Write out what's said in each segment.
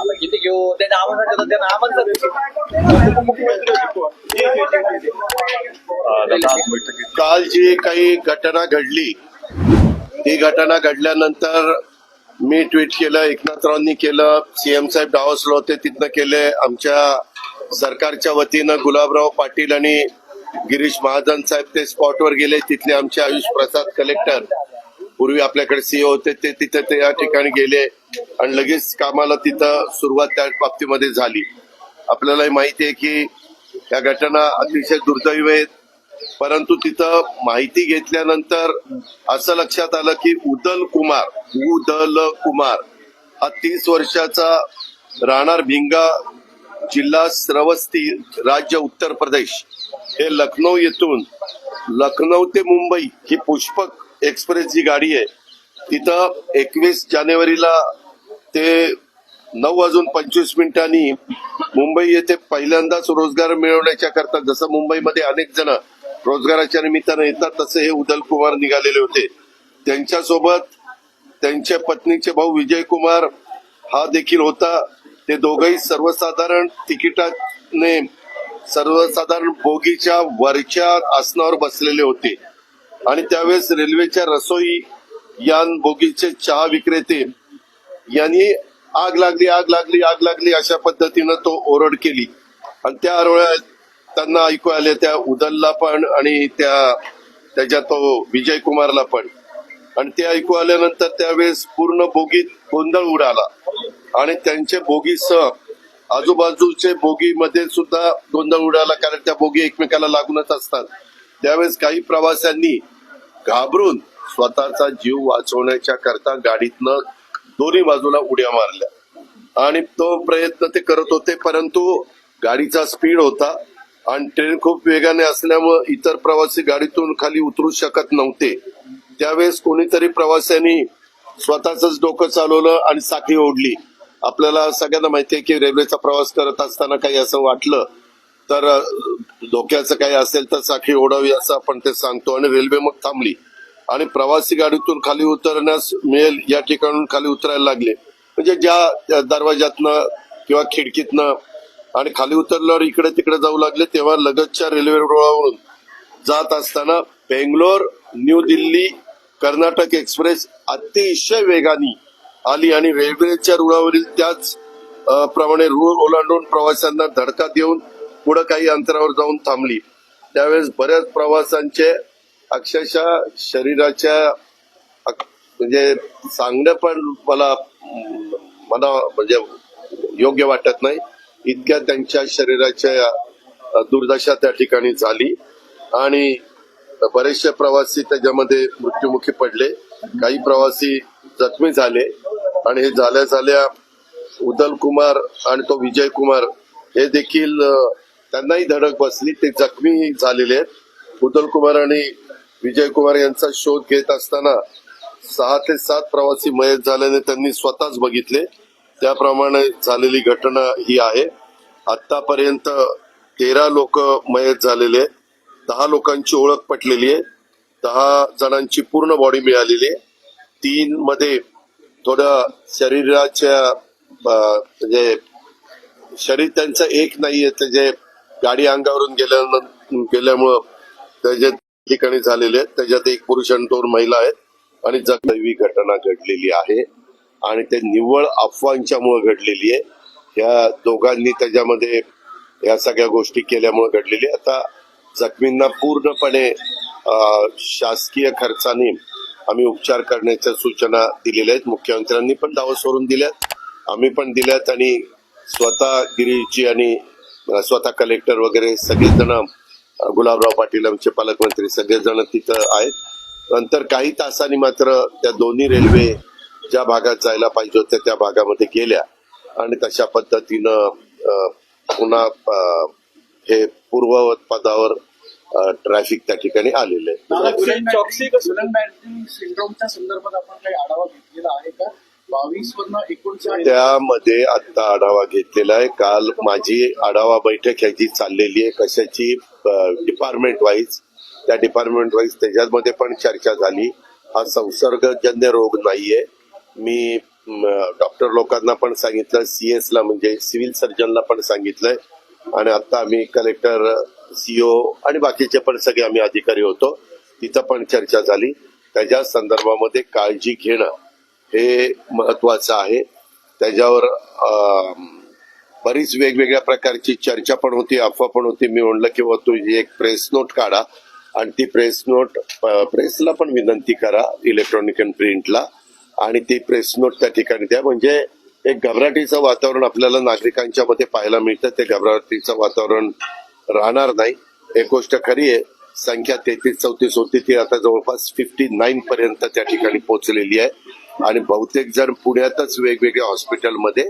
आता किती घेऊ? त्यांना काल जी काही घटना घडली ती घटना घडल्यानंतर मी ट्विट केलं एकनाथरावांनी केलं सीएम साहेब डावसलो होते तिथनं केले. आमच्या सरकारच्या वतीनं गुलाबराव पाटील आणि गिरीश महाजन साहेब ते स्पॉटवर गेले. तिथले आमचे आयुष प्रसाद कलेक्टर पूर्वी आपल्याकडे सीओ होते ते तिथे ते या ठिकाणी गेले आणि लगेच कामाला तिथं सुरुवात त्या बाबतीमध्ये झाली. आपल्यालाही माहिती आहे की या घटना अतिशय दुर्दैव आहेत. परंतु तिथं माहिती घेतल्यानंतर असं लक्षात आलं की उदल कुमार उदल कुमार हा तीस वर्षाचा राहणार भिंगा जिल्हा श्रवस्ती राज्य उत्तर प्रदेश. हे लखनौ येथून लखनौ ते मुंबई ही पुष्पक एक्सप्रेस जी गाडी आहे तिथं एकवीस जानेवारीला ते नऊ वाजून पंचवीस मिनिटांनी मुंबई येथे पहिल्यांदाच रोजगार मिळवण्याच्या करता जसं मुंबईमध्ये अनेक जण रोजगाराच्या निमित्तानं येतात तसे हे उदल कुमार निघालेले होते. त्यांच्यासोबत त्यांच्या पत्नीचे भाऊ विजय कुमार हा देखील होता. ते दोघंही सर्वसाधारण तिकिटाने सर्वसाधारण बोगीच्या वरच्या आसनावर बसलेले होते. आणि त्यावेळेस रेल्वेच्या रसोई यान बोगीचे चहा विक्रेते यांनी आग लागली आग लागली आग लागली अशा पद्धतीनं तो ओरड केली. आणि त्या आरोळ्यात त्यांना ऐकू आले त्या उदलला पण आणि त्या त्याच्या तो विजय कुमारला पण. आणि ते ऐकू आल्यानंतर त्यावेळेस पूर्ण बोगीत गोंधळ उडाला. आणि त्यांचे बोगीसह आजूबाजूचे बोगीमध्ये सुद्धा गोंधळ उडाला कारण त्या बोगी एकमेकाला लागूनच असतात. त्यावेळेस काही प्रवाशांनी घाबरून स्वतःचा जीव वाचवण्याच्या करता गाडीतनं दोन्ही बाजूला उड्या मारल्या. आणि तो प्रयत्न ते करत होते परंतु गाडीचा स्पीड होता आणि ट्रेन खूप वेगाने असल्यामुळे इतर प्रवासी गाडीतून खाली उतरू शकत नव्हते. त्यावेळेस कोणीतरी प्रवाशांनी स्वतःच डोकं चालवलं आणि साखळी ओढली. आपल्याला सगळ्यांना माहिती आहे की रेल्वेचा प्रवास करत असताना काही असं वाटलं तर धोक्याचं काही असेल तर साखळी ओढावी असं आपण ते सांगतो आणि रेल्वे मग थांबली. आणि प्रवासी गाडीतून खाली उतरण्यास मिळेल या ठिकाणून खाली उतरायला लागले. म्हणजे ज्या दरवाज्यातनं किंवा खिडकीतनं आणि खाली उतरल्यावर इकडे तिकडे जाऊ लागले तेव्हा लगतच्या रेल्वे रुळावरून जात असताना बेंगलोर न्यू दिल्ली कर्नाटक एक्सप्रेस अतिशय वेगाने आली आणि रेल्वेच्या रुळावरील त्याच प्रमाणे रूळ ओलांडून प्रवाशांना धडका देऊन पुढे काही अंतरावर जाऊन थांबली. त्यावेळेस बऱ्याच प्रवाशांचे अक्षरशः शरीराच्या म्हणजे सांगणं पण मला मला म्हणजे योग्य वाटत नाही. इतक्या त्यांच्या शरीराच्या दुर्दशा त्या ठिकाणी झाली. आणि बरेचसे प्रवासी त्याच्यामध्ये मृत्युमुखी पडले. काही प्रवासी जखमी झाले. आणि हे झाल्या झाल्या उदल कुमार आणि तो विजय कुमार हे देखील त्यांनाही धडक बसली. ते जखमी झालेले आहेत. उदल कुमार आणि विजय कुमार यांचा शोध घेत असताना सहा ते सात प्रवासी मयत झाल्याने त्यांनी स्वतःच बघितले. त्याप्रमाणे झालेली घटना ही आहे. आतापर्यंत तेरा लोक मयत झालेले आहेत. दहा लोकांची ओळख पटलेली आहे. दहा जणांची पूर्ण बॉडी मिळालेली आहे. तीन मध्ये थोडं शरीराच्या म्हणजे शरीर त्यांचं एक नाहीये. त्याचे गाडी अंगावरून गेल्यानं गेल्यामुळं त्याच्या ठिकाणी झालेले आहेत. त्याच्यात एक पुरुष आणि दोन महिला आहेत. आणि जगदैवी घटना घडलेली आहे. आणि ते निव्वळ अफवांच्यामुळे घडलेली आहे. या दोघांनी त्याच्यामध्ये या सगळ्या गोष्टी केल्यामुळे घडलेली आहे. आता जखमींना पूर्णपणे शासकीय खर्चाने आम्ही उपचार करण्याच्या सूचना दिलेल्या आहेत. मुख्यमंत्र्यांनी पण दावा सोडून दिल्यात. आम्ही पण दिल्यात आणि स्वतः गिरीजी आणि स्वतः कलेक्टर वगैरे सगळेजण गुलाबराव पाटील आमचे पालकमंत्री सगळेजण तिथं आहेत. नंतर काही तासांनी मात्र त्या दोन्ही रेल्वे ज्या भागात जायला पाहिजे होत्या त्या भागामध्ये गेल्या. आणि तशा पद्धतीनं पुन्हा हे पूर्ववत पदावर ट्रॅफिक त्या ठिकाणी आलेलं आहे. सिंड्रोमच्या संदर्भात आपण काही आढावा घेतलेला आहे का? त्यामध्ये आता आढावा घेतलेला आहे. काल माझी आढावा बैठक ह्याची चाललेली आहे. कशाची डिपार्टमेंट वाईज त्या डिपार्टमेंट वाईज त्याच्यामध्ये पण चर्चा झाली. हा संसर्गजन्य रोग नाहीये. मी डॉक्टर लोकांना पण सांगितलं सीएस ला म्हणजे सिव्हिल सर्जनला पण सांगितलंय. आणि आता आम्ही कलेक्टर सीओ आणि बाकीचे पण सगळे आम्ही अधिकारी होतो. तिथं पण चर्चा झाली. त्याच्या संदर्भामध्ये काळजी घेणं हे महत्वाचं आहे. त्याच्यावर बरीच वेगवेगळ्या प्रकारची चर्चा पण होती अफवा पण होती. मी म्हणलं की बुवा तुझी एक प्रेस नोट काढा आणि ती प्रेस नोट प्रेसला पण विनंती करा इलेक्ट्रॉनिक अँड प्रिंटला. आणि ती प्रेस नोट त्या ठिकाणी द्या. म्हणजे एक घबराटीचं वातावरण आपल्याला नागरिकांच्या मध्ये पाहायला मिळतं. ते घबराटीचं वातावरण राहणार नाही. एक गोष्ट खरी आहे संख्या तेहतीस चौतीस होती ती आता जवळपास फिफ्टी नाईन पर्यंत त्या ठिकाणी पोहोचलेली आहे. आणि बहुतेक जण पुण्यातच वेगवेगळ्या हॉस्पिटलमध्ये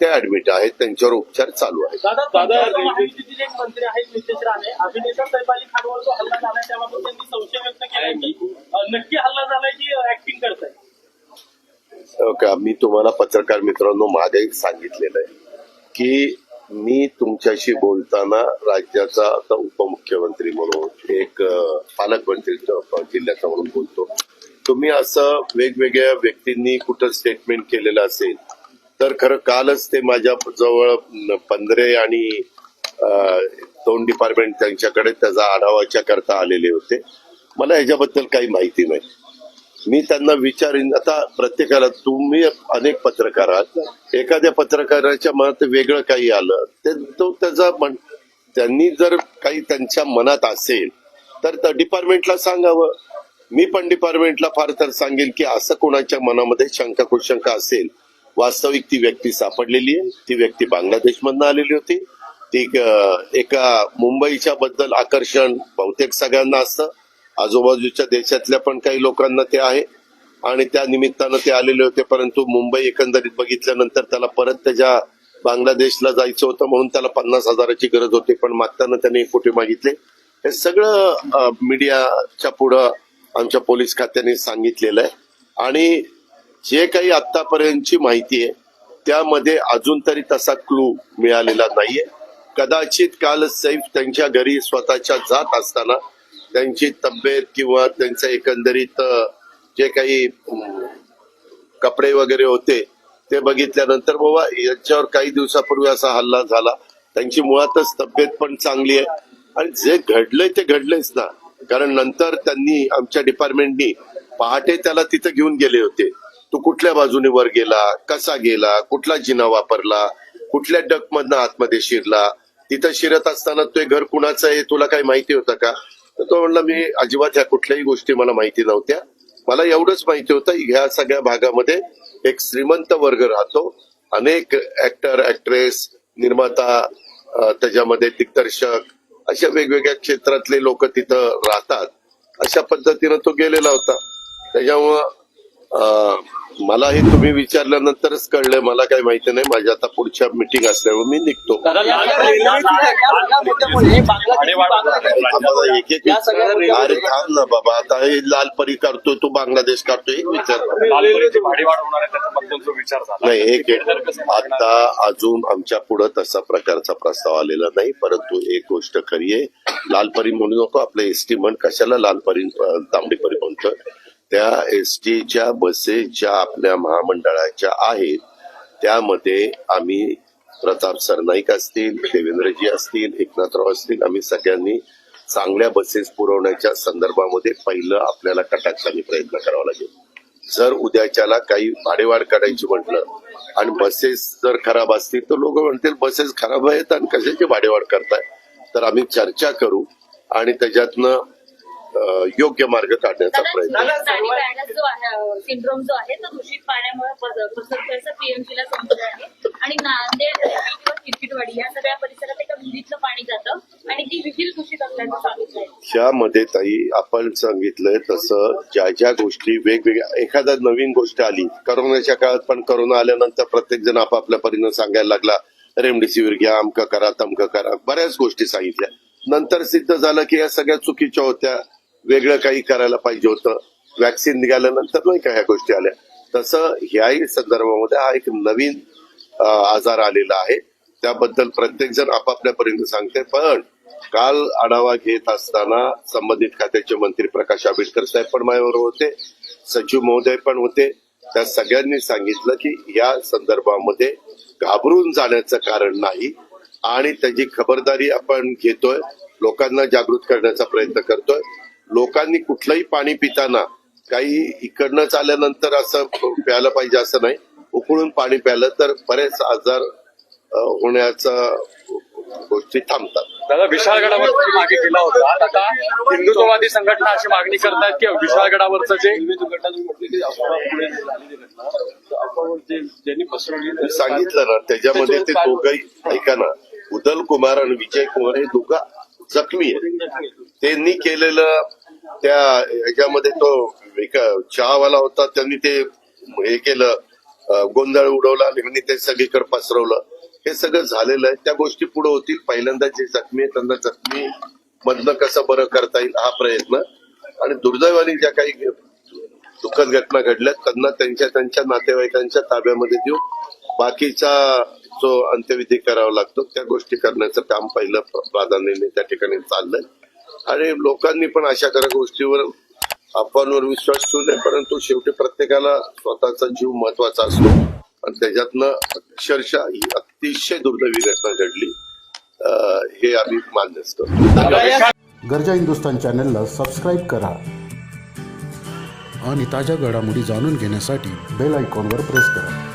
ते ऍडमिट आहेत. त्यांच्यावर उपचार चालू आहेत. दादा दादा महायुतीतील एक मंत्री आहेत नितेश राणे अभिनेता सैफ अली खानवर जो हल्ला झालाय त्याबाबत त्यांनी संशय व्यक्त केलाय की अं, नक्की हल्ला झालाय की ऍक्टिंग करताय? का मी तुम्हाला पत्रकार मित्रांनो मागे सांगितलेलं आहे की मी तुमच्याशी बोलताना राज्याचा आता उपमुख्यमंत्री म्हणून एक पालकमंत्री जिल्ह्याचा म्हणून बोलतो. तुम्ही असं वेगवेगळ्या व्यक्तींनी कुठं स्टेटमेंट केलेलं असेल तर खरं कालच ते माझ्या जवळ पंधरे आणि दोन डिपार्टमेंट त्यांच्याकडे त्याचा आढावाच्या करता आलेले होते. मला ह्याच्याबद्दल काही माहिती नाही. मी त्यांना विचारीन. आता प्रत्येकाला तुम्ही अनेक पत्रकार आहात. एखाद्या पत्रकाराच्या मनात वेगळं काही आलं ते तो त्याचा म्हण त्यांनी जर काही त्यांच्या मनात असेल तर त्या डिपार्टमेंटला सांगावं. मी पण डिपार्टमेंटला फार तर सांगेल की असं कोणाच्या मनामध्ये शंका कुशंका असेल वास्तविक ती व्यक्ती सापडलेली आहे. ती व्यक्ती बांगलादेशमधनं आलेली होती. ती एका मुंबईच्या बद्दल आकर्षण बहुतेक सगळ्यांना असतं. आजूबाजूच्या देशातल्या पण काही लोकांना ते आहे. आणि त्या निमित्तानं ते आलेले होते परंतु मुंबई एकंदरीत बघितल्यानंतर त्याला परत त्याच्या बांगलादेशला जायचं होतं म्हणून त्याला पन्नास हजाराची गरज होती पण मागताना त्याने कुठे कोटी मागितले? हे सगळं मीडियाच्या पुढं आमच्या पोलीस खात्याने सांगितलेलं आहे. आणि जे काही आतापर्यंतची माहिती आहे त्यामध्ये अजून तरी तसा क्लू मिळालेला नाहीये. कदाचित काल सैफ त्यांच्या घरी स्वतःच्या जात असताना त्यांची तब्येत किंवा त्यांचं एकंदरीत जे काही कपडे वगैरे होते ते बघितल्यानंतर बाबा याच्यावर काही दिवसापूर्वी असा हल्ला झाला. त्यांची मुळातच तब्येत पण चांगली आहे. आणि जे घडलंय ते घडलंयच ना. कारण नंतर त्यांनी आमच्या डिपार्टमेंटनी पहाटे त्याला तिथं घेऊन गेले होते. तू कुठल्या बाजूने वर गेला? कसा गेला? कुठला जिना वापरला? कुठल्या डक मधनं आतमध्ये शिरला? तिथं शिरत असताना ते घर कुणाचं आहे? तुला काही माहिती होतं का? तर तो म्हणला मी अजिबात ह्या कुठल्याही गोष्टी मला माहिती नव्हत्या. मला एवढंच माहिती होतं ह्या सगळ्या भागामध्ये एक श्रीमंत वर्ग राहतो. अनेक ऍक्टर ऍक्ट्रेस निर्माता त्याच्यामध्ये दिग्दर्शक अशा वेगवेगळ्या क्षेत्रातले लोक तिथं राहतात. अशा पद्धतीनं तो गेलेला होता. त्याच्यामुळं मला हे तुम्ही विचारल्यानंतरच कळलंय मला काही माहिती नाही. माझ्या आता पुढच्या मिटिंग असल्यामुळे मी निघतो. आम्हाला एक एक अरे थांब ना बाबा आता हे लाल परी करतोय तू बांगलादेश करतोय एक विचार नाही एक आता अजून आमच्या पुढं तसा प्रकारचा प्रस्ताव आलेला नाही परंतु एक गोष्ट खरी आहे. लालपरी म्हणू नको आपलं एसटी म्हण कशाला लालपरी अं, तांबडीपरी म्हणतोय? त्या एस टीच्या बसेस ज्या आपल्या महामंडळाच्या आहेत. त्यामध्ये आम्ही प्रताप सरनाईक असतील देवेंद्रजी असतील एकनाथराव असतील आम्ही सगळ्यांनी चांगल्या बसेस पुरवण्याच्या संदर्भामध्ये पहिलं आपल्याला कटाक्षाने प्रयत्न करावा लागेल. जर उद्याच्याला काही भाडेवाढ करायची म्हटलं आणि बसेस जर खराब असतील तर लोक म्हणतील बसेस खराब आहेत आणि कशाची भाडेवाढ करताय? तर आम्ही चर्चा करू आणि त्याच्यातनं योग्य मार्ग काढण्याचा प्रयत्न जो आहे सिंड्रोम जो आहे तो दूषित पाण्यामुळे पसरतोय पीएमसीला आहे आणि नांदेड किंवा या सगळ्या परिसरात एका विहिरीतलं पाणी जातं आणि ती विहीर दूषित असल्याचं सांगितलंय ह्यामध्ये ताई आपण सांगितलंय तसं ज्या ज्या गोष्टी वेगवेगळ्या एखादा नवीन गोष्ट आली करोनाच्या काळात पण करोना आल्यानंतर प्रत्येक जण आपापल्या परीनं सांगायला लागला रेमडेसिवीर घ्या अमकं करा तमकं करा बऱ्याच गोष्टी सांगितल्या नंतर सिद्ध झालं की या सगळ्या चुकीच्या होत्या वेगळं काही करायला पाहिजे होतं. वॅक्सिन निघाल्यानंतर नाही का ह्या गोष्टी आल्या. तसं ह्याही संदर्भामध्ये हा एक नवीन आजार आलेला आहे. त्याबद्दल प्रत्येकजण आपापल्या परीने सांगते. पण काल आढावा घेत असताना संबंधित खात्याचे मंत्री प्रकाश आंबेडकर साहेब पण माझ्याबरोबर होते. सचिव महोदय पण होते. त्या सगळ्यांनी सांगितलं की या संदर्भामध्ये घाबरून जाण्याचं कारण नाही. आणि त्याची खबरदारी आपण घेतोय. लोकांना जागृत करण्याचा प्रयत्न करतोय. लोकांनी कुठलंही पाणी पिताना काही इकडनंच आल्यानंतर असं प्यायला पाहिजे असं नाही. उकळून पाणी प्यायलं तर बरेच आजार होण्याचा गोष्टी थांबतात. दादा विशाळगडावर मागे केला होता. आता हिंदुत्ववादी संघटना अशी मागणी करतायत की विशाळगडावरचं जे ज्यांनी सांगितलं ना त्याच्यामध्ये ते दोघही ऐका ना उदल कुमार आणि विजय कुमार हे दोघं जखमी आहेत. त्यांनी केलेलं त्या ह्याच्यामध्ये तो एक चहावाला होता त्यांनी ते हे केलं गोंधळ उडवला आणि ते सगळीकडे पसरवलं. हे सगळं झालेलं आहे. त्या गोष्टी पुढे होतील. पहिल्यांदा जे जखमी आहे त्यांना जखमी मधनं कसं बरं करता येईल हा प्रयत्न. आणि दुर्दैवाने ज्या काही दुःखद घटना घडल्यात त्यांना त्यांच्या त्यांच्या नातेवाईकांच्या ताब्यामध्ये देऊ बाकीचा जो अंत्यविधी करावा लागतो त्या गोष्टी करण्याचं काम पहिलं प्राधान्याने त्या ठिकाणी चाललंय. आणि लोकांनी पण अशा काही गोष्टीवर अफवांवर विश्वास ठेवू नये परंतु शेवटी प्रत्येकाला स्वतःचा जीव महत्त्वाचा असतो. आणि त्याच्यातनं अक्षरशः ही अतिशय दुर्दैवी घटना घडली. अं, हे आम्ही मान्यच करतो गरजा हिंदुस्तान चॅनलला सबस्क्राईब करा. आणि ताज्या घडामोडी जाणून घेण्यासाठी बेल आयकॉनवर प्रेस करा.